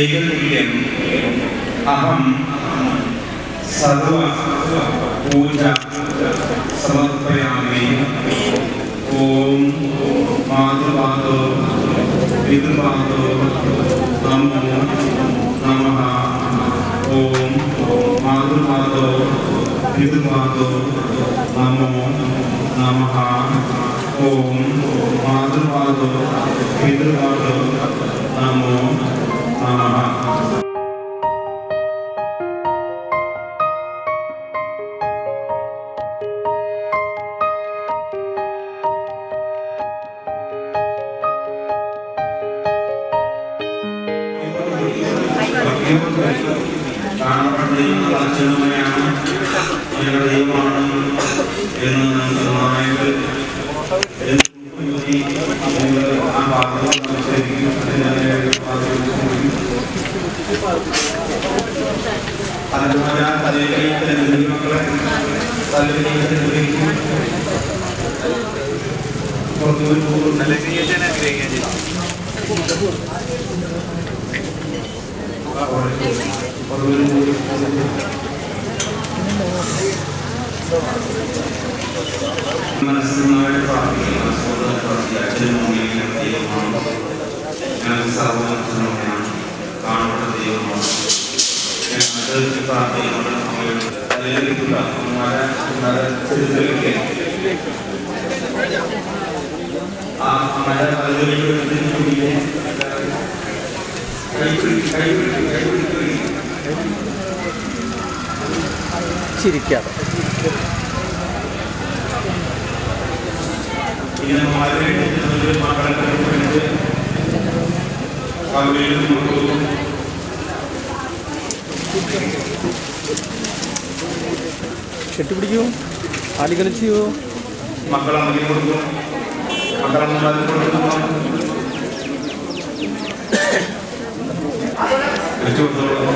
ദൈവതുല്യം അഹം സർവ പൂജ സമർപ്പയാമി ഓം മാതൃപാദോ പിതൃപാദോ നമോ നമഃ ഓം മാതൃപാദോ പിതൃപാദോ നമോ നമഃ ഓം മാതൃപാദോ പിതൃപാദോ നമോ നമഃ കാണപ്പെടുന്ന മനസ്സിനായി പ്രാർത്ഥിക്കുന്ന സഹോദര പ്രാർത്ഥി അച്ഛനും അമ്മയും ദൈവമാണ് ഞാൻ സർവമാണ് കാണുന്ന ദൈവമാണ് അത് പ്രാർത്ഥിക്കുന്നത് അമ്മയോട് തലയിലേക്കുള്ള അമ്മമാരെ തിരിച്ചെടുക്കുക ആ അമ്മയുടെ തലയിലേക്ക് ചിരിക്കാതെ ഇങ്ങനെ വളരെ മക്കളെ മക്കളാണെങ്കിൽ കൊടുക്കും മക്കളാണെങ്കിൽ ആലി കളിച്ചു കൊടുക്കും കൊടുത്തോളം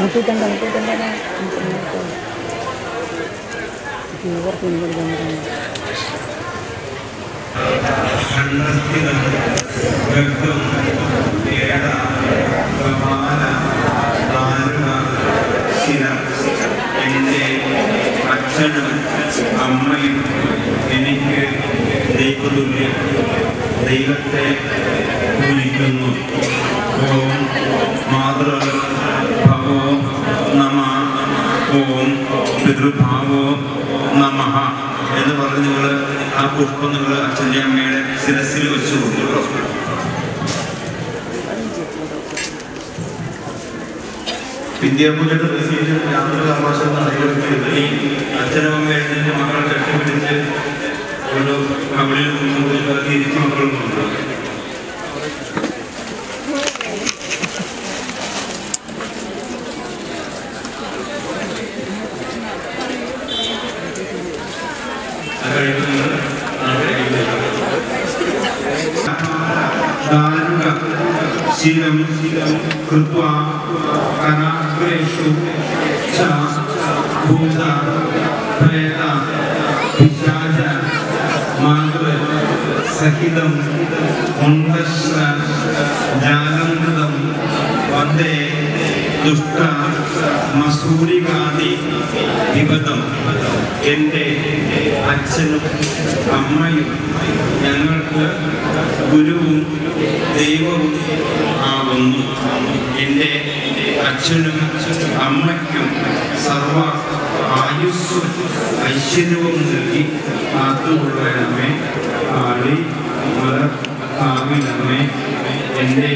മുട്ടൂറ്റണ്ട മുട്ടൂറ്റണ്ട ഇവർക്ക് എന്റെ അച്ഛനും അമ്മയും എനിക്ക് ദൈവതുല്യം ദൈവത്തെ പൂജിക്കുന്നു. ഓം മാതൃ ഭവോ നമ. ഓം പിതൃഭാവോ നമ. എന്ന് പറഞ്ഞ് നിങ്ങൾ ആ പുഷ്പം നിങ്ങൾ അച്ഛന്റെ അമ്മയുടെ ശിരസിൽ വെച്ചു കൊടുക്കും. റെസീറ്റ് യാതൊരു കാരണവശാലും നടക്കരുത് ഈ അച്ഛനും അമ്മയുടെ മക്കളെ കെട്ടിപ്പിടിച്ച് ഒരു കബളിൽ നിന്ന് തിരിച്ച് മക്കൾ കൊണ്ടുപോകും അത് കഴിയുന്നത് ദാരുക ശിരം കൃത്വാ കരാഗ്രേഷു ച ഭൂത പ്രേത പിശാച മാതൃ സഹിതം ജാലമൃതം വന്ദേ ദുഷ്ട മസൂരികാതി വിപദം. എന്റെ അച്ഛനും അമ്മയും ഞങ്ങൾക്ക് ഗുരുവും ദൈവവും ആകുന്നു. എന്റെ അച്ഛനും അമ്മയ്ക്കും സർവ ആയുസ്സും ഐശ്വര്യവും നൽകി കാത്തുകൊള്ളണമേ. എന്റെ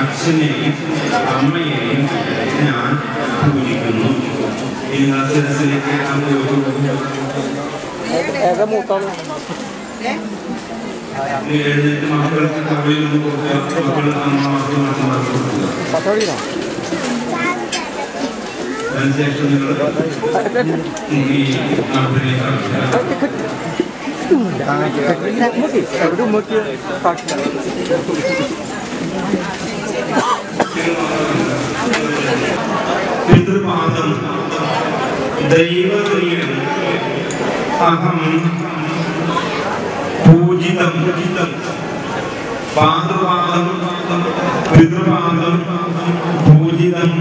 അച്ഛനെയും അമ്മയെയും ഞാൻ പൂജിക്കുന്നു. ഇന്നത്തെ മൂത്താണ്? എഴുന്നേറ്റ് മക്കൾക്ക് കവയിൽ നിന്ന് കൊടുക്കുക മക്കൾ അമ്മമാർക്ക് മക്കളമാർക്ക് കൊടുക്കുക. അതിനുശേഷം നിങ്ങൾ ഈ നാട്ടിലേക്ക് ഉമ്മക്ക് പിതൃപാദം ദൈവപ്രിയം അഹം പൂജിതം. പൂജിതം പാദപാദം പിതൃപാദം പൂജിതം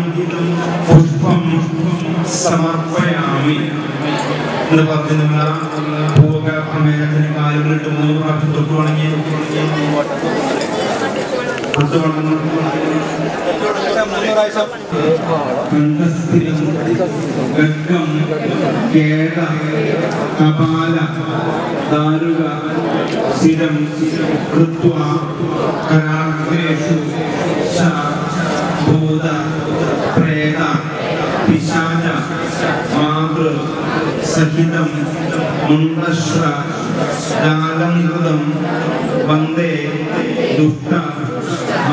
പുഷ്പം സമർപ്പയാമി. എന്ന് പറഞ്ഞ് പൂവക അമ്മേനത്തിന് കാലുകളിട്ട് മൂന്ന് പ്രാവശ്യം തൊട്ട് വണങ്ങി തൊട്ട് വണങ്ങി കണ്ഠസ്ഥിരം കേട കപാല ദാരുക സ്ഥിരം കൃത്വ കരാഗ്രേഷു ഭൂത പ്രേത പിശാച മാതൃ സഹിതം മുണ്ടശ്ര വന്ദേ ദുഷ്ട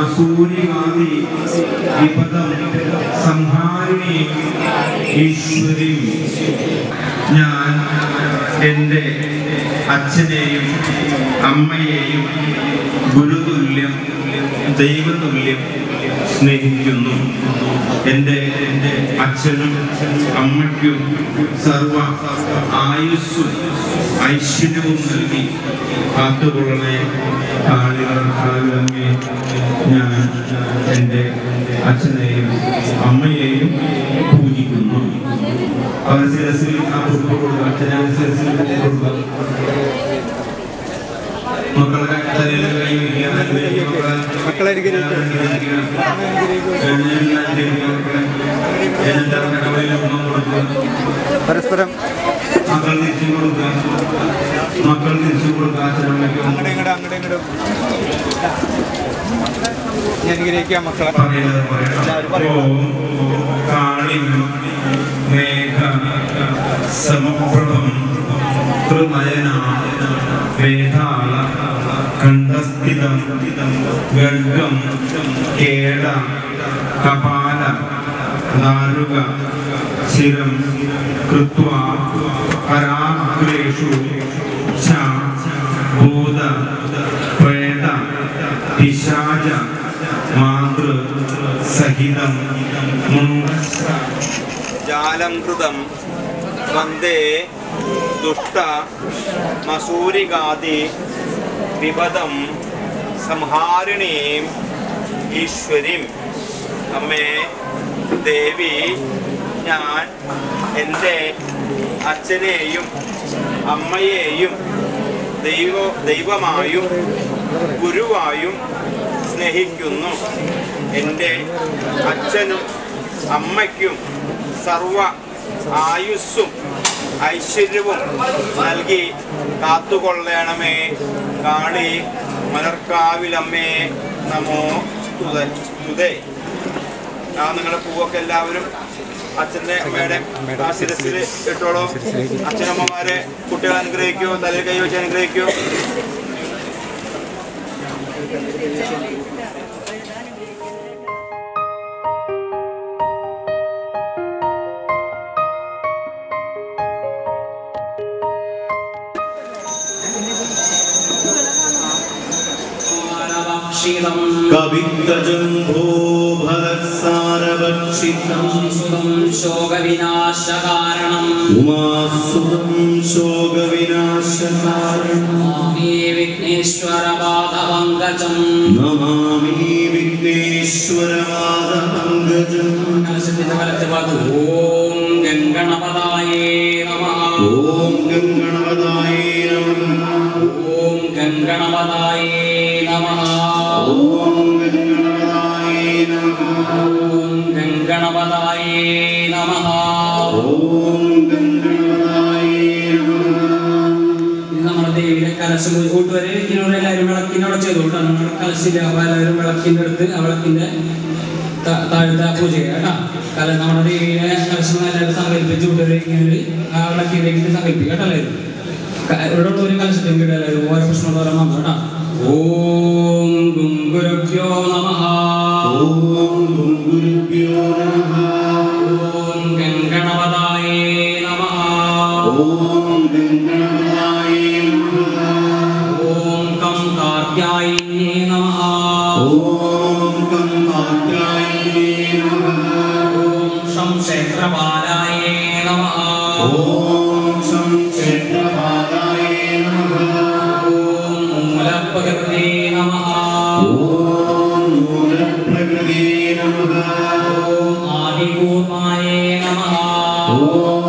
മസൂരിവാദി വിപദം സംഹാരിണി ഈശ്വരി. ഞാൻ എന്റെ അച്ഛനെയും അമ്മയെയും ഗുരുതുല്യം ദൈവതുല്യം സ്നേഹിക്കുന്നു. എന്റെ എന്റെ അച്ഛനും അമ്മയ്ക്കും സർവ ആയുസ്സും ഐശ്വര്യവും നൽകി കാത്തുകൊള്ളണേ കാളികൾ കാലമേ ഞാൻ എന്റെ അച്ഛനെയും അമ്മയെയും പൂജിക്കുന്നു. അവർ ശിരസിൽ ആ പുഷ്പം കൊടുക്കുക അച്ഛനെ ശിരസിൽ കൊടുക്കുക. മക്കളുടെ തലയിൽ കൈ വയ്ക്കുക അനുഗ്രഹിക്കുക മക്കളെ മക്കളെ പരസ്പരം മക്കൾ തിരിച്ചു കൊടുക്കുക. മക്കൾ തിരിച്ചു കൊടുക്കുക അച്ഛനമ്മയ്ക്കും അങ്ങടെ ഇങ്ങടെ അങ്ങടെ ഇങ്ങടെ ഞാൻ അനുഗ്രഹിക്കാം മക്കളെ മേഘ സമപ്രഭം ത്രിനയന വേദാള കണ്ഠസ്ഥിതം ഗർഗം കേട കപാല ദാരുക ശിരം കൃത്വ കരാഗ്രേഷു ച ഭൂത പ്രേത പിശാച മാതൃ സഹിതം ജാലം വന്ദേ ദുഷ്ട മസൂരികാതി വിപദം സംഹാരിണീം ഈശ്വരീം. അമ്മേ ദേവി ഞാൻ എന്റെ അച്ഛനെയും അമ്മയെയും ദൈവ ദൈവമായും ഗുരുവായും സ്നേഹിക്കുന്നു. എന്റെ അച്ഛനും അമ്മയ്ക്കും സർവ ആയുസ്സും ഐശ്വര്യവും നൽകി കാത്തുകൊള്ളണമേ. കാളി മലർക്കാവിലമ്മേ നമോ സ്തുത. ആ നിങ്ങളുടെ പൂവൊക്കെ എല്ലാവരും അച്ഛന്റെ അമ്മയുടെ ആ ശിരസിൽ ഇട്ടോളൂ. അച്ഛനമ്മമാരെ കുട്ടികളെ അനുഗ്രഹിക്കൂ തലയിൽ കൈ വെച്ച് അനുഗ്രഹിക്കൂ. ശോകവിനാശകാരണം. ഉമാസുതം ശോകവിനാശകാരണം. നമാമി വിഘ്നേശ്വര പാദപങ്കജം നമാമി ഓം ഗംഗണപതായേ നമഃ. ഓം ഗംഗണപതായേ നമഃ. ഓം ഗംഗണപതായേ നമഃ. കൂട്ടുകാരെ കൂട്ടുവരെ ഇതിനോട് എല്ലാവരും അവിടെ ചെയ്തുകൊണ്ടാണ് കലശില്ല എല്ലാവരും വിളക്കിന്റെ അടുത്ത് ആ വിളക്കിന്റെ താഴ്ത്ത പൂജ കേട്ടോ. കല നമ്മുടെ ദേവിയെ കലശം എല്ലാവരും സങ്കല്പിച്ച് കൂട്ടുകാരെ കൊണ്ടുവരികയാണ് ആ വിളക്കിലേക്ക് സങ്കല്പിക്കുക കേട്ടോ ഇവിടെ ഒരു കലശത്തിനും കിട്ടാലും ഓരോ പ്രശ്നം ഓരോ മാത്രം കേട്ടോ. ഓം ഗുംഗുരുഭ്യോ നമ ഓം ഗുംഗുരുഭ്യോ നമ ഓം ഗംഗണവതായേ നമ कात्यायिन्ये नमः ॐ गं कात्यायिन्ये नमः ॐ शं क्षेत्रपालाय नमः ॐ शं क्षेत्रपालाय नमः ॐ मूलप्रकृते नमः ॐ मूलप्रकृते नमः ॐ आदिपूर्वाय नमः ॐ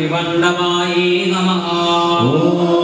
विवन्नमायै नमः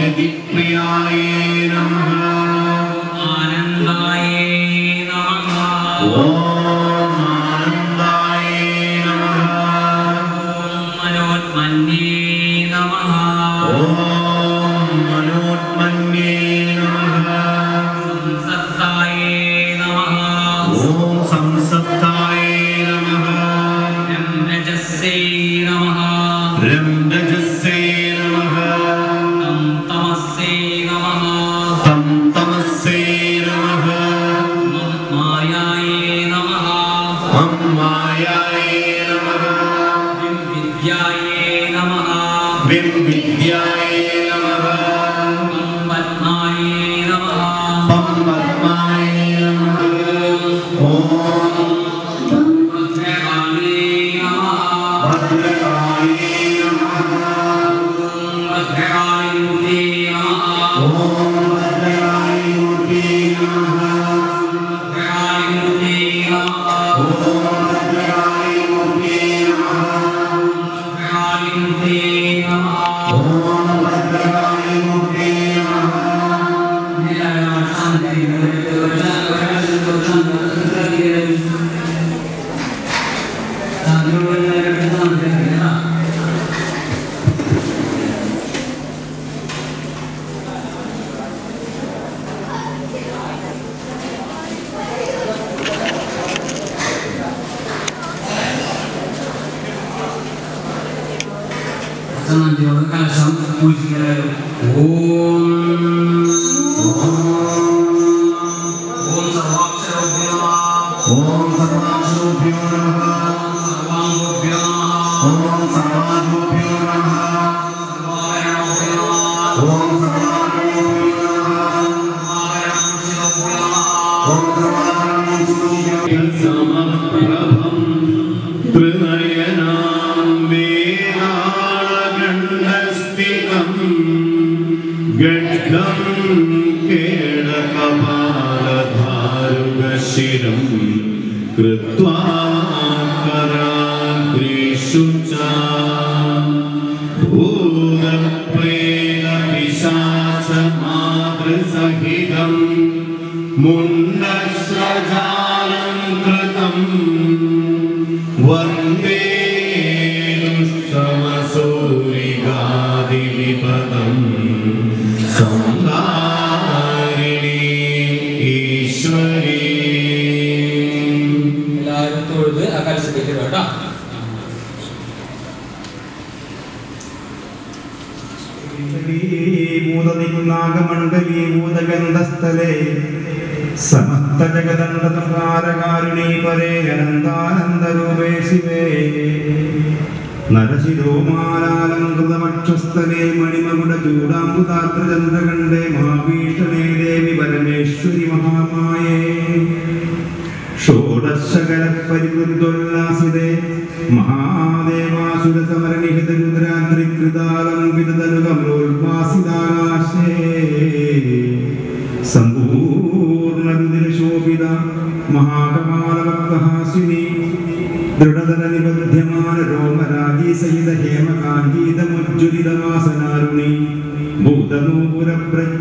जगदिप्रियाय नमः। सामान जो है कल सम पूछ के लायो ओम കൃത്വാ ജഗദണ്ഡസംഹാരകാരുണീ പരേ അനന്താനന്ദരൂപേ ശിവേ. നരശിരോമാലാലങ്കൃതവക്ഷസ്ഥലേ മണിമകുട ചൂടാംബുതാത്രചന്ദ്രകണ്ഠേ മഹാഭീഷണേ ദേവി പരമേശ്വരി മഹാമായേ. ഷോഡശകരപരിവൃദ്ധോല്ലാസിതേ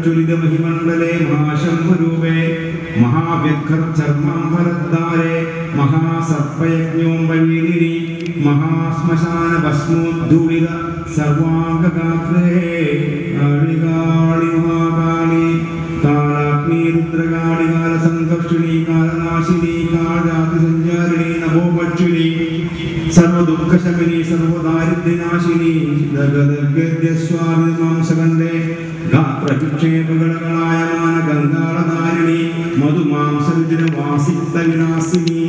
ഭൂതനൂപുരപ്രജ്വലിത മഹിമണ്ഡലേ മഹാശംഭരൂപേ മഹാവ്യഘർച്ചർമാംബരദ്ധാരേ മഹാസർപ്പയജ്ഞോംബവീരിണി മഹാശ്മശാന ഭസ്മോദ്ധൂളിത സർവാംഗഗാത്രേ സർവദുഃഖശമിനി സർവദാരിദ്ര്യനാശിനി ദഗദഗദ്യസ്വാമിമാംസകണ്ഠേ ഗാത്രവിക്ഷേപകളായ മാനഗംഗാളധാരിണി മധുമാംസരുചിരവാസിത്ത വിനാശിനി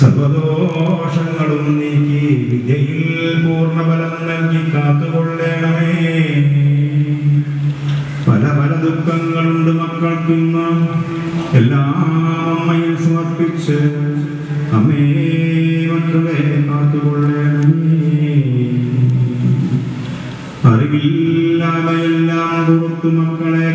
സർവദോഷങ്ങളും നീക്കി വിദ്യയിൽ പൂർണബലം നൽകി കാത്തുകൊള്ളേണമേ. പല പല ദുഃഖങ്ങളുണ്ട് മക്കൾക്കിന്ന് എല്ലാം അമ്മയിൽ സമർപ്പിച്ച് അമ്മേ മക്കളെ കാത്തുകൊള്ളേണമേ. അറിവില്ലാതെല്ലാം പുറത്തു മക്കളെ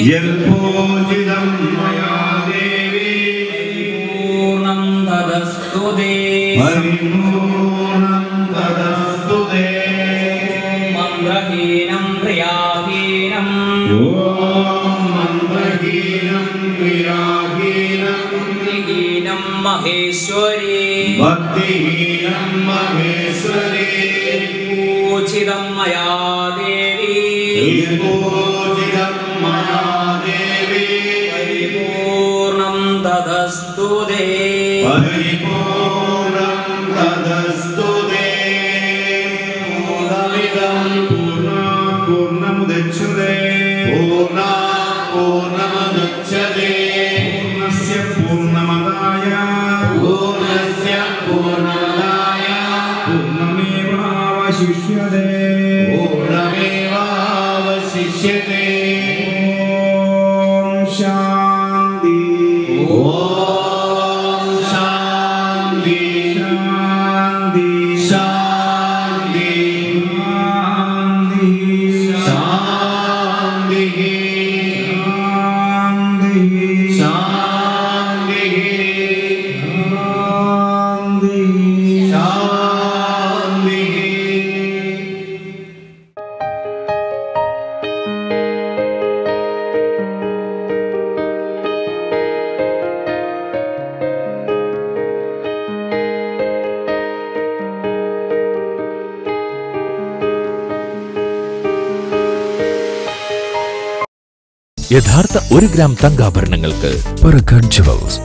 यत्पूजितं मया देवी। पूर्णं तदस्तु दे। हरि रोणं दे। मन्द्रहीनं प्रयागीनं रो मन्द्रहीनं भक्तिहीनं महेश्वरी। भक्तिहीनम् ददस्तु दे। तदस्तु देस् യഥാർത്ഥ ഒരു ഗ്രാം തങ്കാഭരണങ്ങൾക്ക് പറക്കാൻ ജുവൽസ്